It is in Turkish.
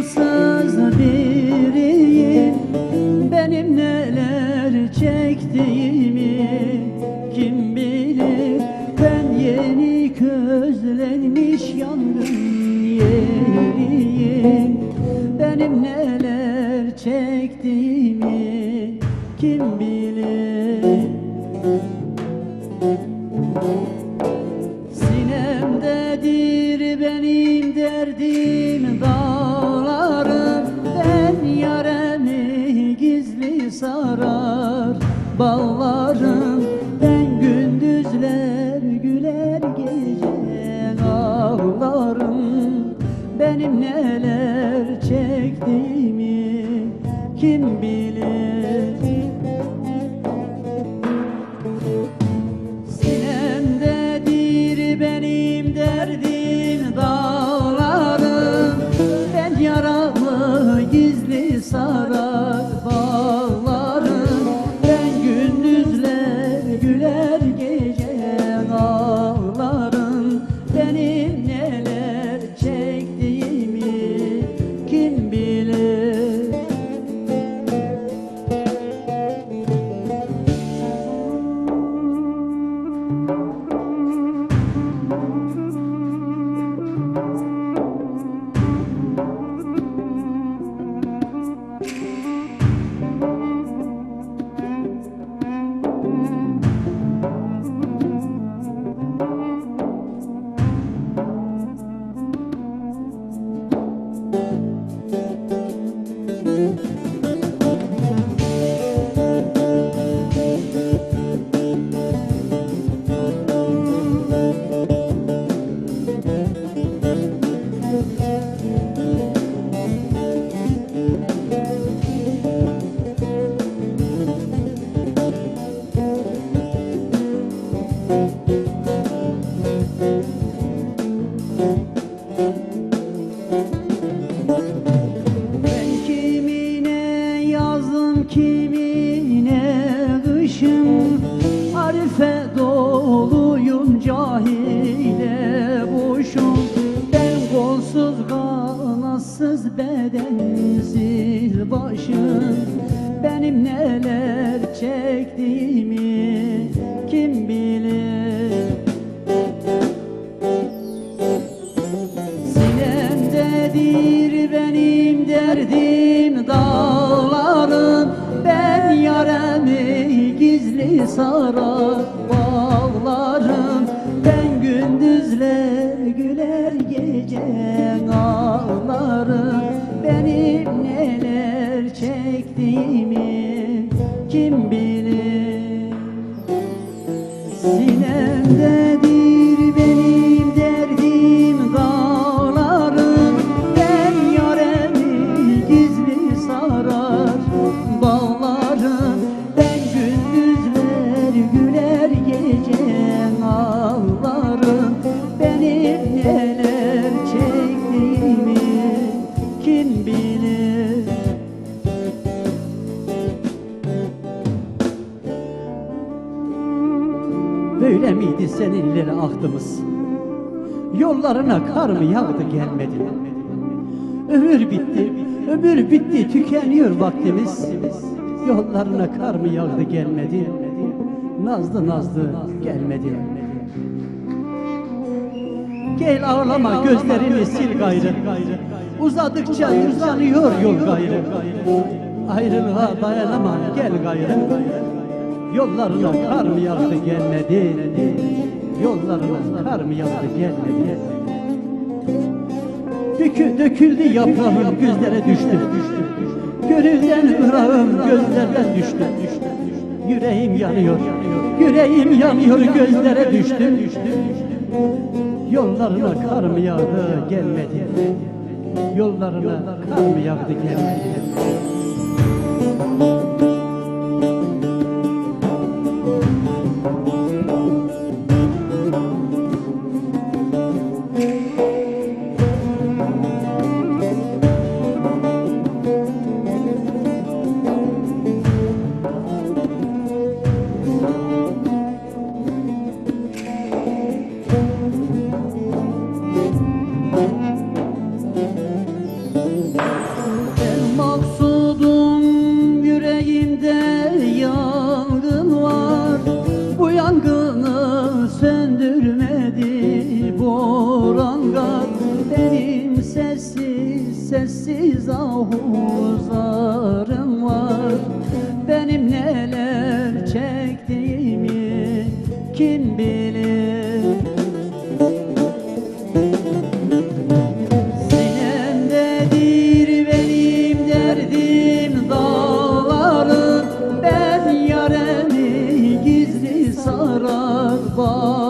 gamsız biriyim Benim neler çektiğimi kim bilir? Ben yeni közlenmiş yandım yeriyim Benim neler çektiğimi neler çektiğimi kim bilir Ben Sinemdedir benim derdim dağlarım Ben yaremi gizli sarar bağlarım. Ben gündüzler güler gece ağlarım. Benim neler çektiğimi kim bilir? Sinemdedir ahdımız? Yollarına kar mı yağdı gelmedi? Ömür bitti, ömür bitti, tükeniyor vaktimiz. Yollarına kar mı yağdı gelmedi? Nazlı nazlı gelmedi. Gel ağlama gözlerini sil gayrı. Uzadıkça uzanıyor yol gayrı. Ayrılığa dayanamam gel gayrı. Yollarına kar mı yağdı gelmedi Yollarına kar mı yağdı gelmedi Dökü, döküldü yaprağım gözlere düştü. Gönülden ırağım gözlerden düştü. Yüreğim yanıyor Yüreğim yanıyor gözlere düştü. Yollarına kar mı yağdı gelmedi Yollarına kar mı yağdı gelmedi söndürmedi borangar Benim sessiz sessiz ahuzarım var. Benim neler çektiğimi kim bilir? Sinemdedir benim derdim dağlarım Ben yaremi gizli sarar bağlarım